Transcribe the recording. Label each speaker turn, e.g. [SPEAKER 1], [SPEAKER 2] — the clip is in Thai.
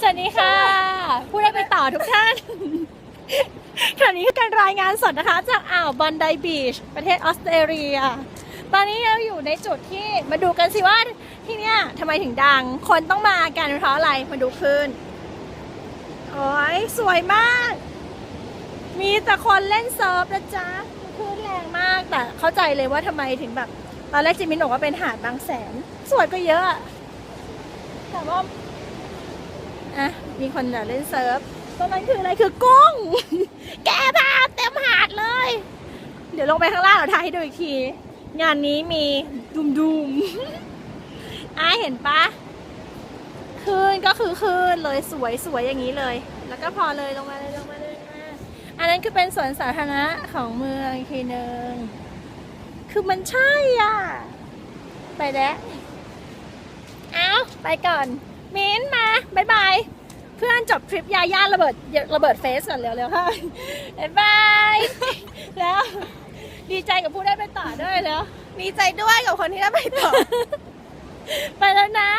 [SPEAKER 1] สวัสดีค่ะ ผู้ได้ไปต่อทุกท่านขณะนี้คือการรายงานสดนะคะ จากอ่าวบอนไดบีช ประเทศออสเตรเลีย ตอนนี้เราอยู่ในจุดที่มาดูกันสิว่าที่เนี่ยทำไมถึงดัง คนต้องมากันเพราะอะไร มาดูคลื่นโอ้ยสวยมาก มีแต่คนเล่นเซิร์ฟนะจ๊ะคลื่นแรงมาก แต่เข้าใจเลยว่าทำไมถึงแบบ ตอนแรกจิมมินบอกว่าเป็นหาดบางแสน สวยก็เยอะอะแต่ว่า อะ มีคนอยากเล่นเซิร์ฟตรงนั้นคืออะไรคือกุ้ง แกพาเต็มหาดเลย เดี๋ยวลงไปข้างล่างเราถ่ายให้ดูอีกที งานนี้มีดุมดุมๆอะเห็นปะคืนก็คือคืนเลยสวยสวยอย่างนี้เลย แล้วก็พอเลยลงมาเลยลงมาเลยอะอันนั้นคือเป็นสวนสาธารณะของเมืองอีกทีหนึ่งคือมันใช่อะ ไปแล้ว เอาไปก่อน มิ้น เพื่อนจบทริปยาย่าระเบิดระเบิดเฟสก่อนเร็วๆค่ะบายบายแล้วดีใจกับผู้ได้ไปต่อด้วยแล้ว
[SPEAKER 2] ดีใจด้วยกับคนที่ได้ไปต่อ
[SPEAKER 1] ไปแล้วนะ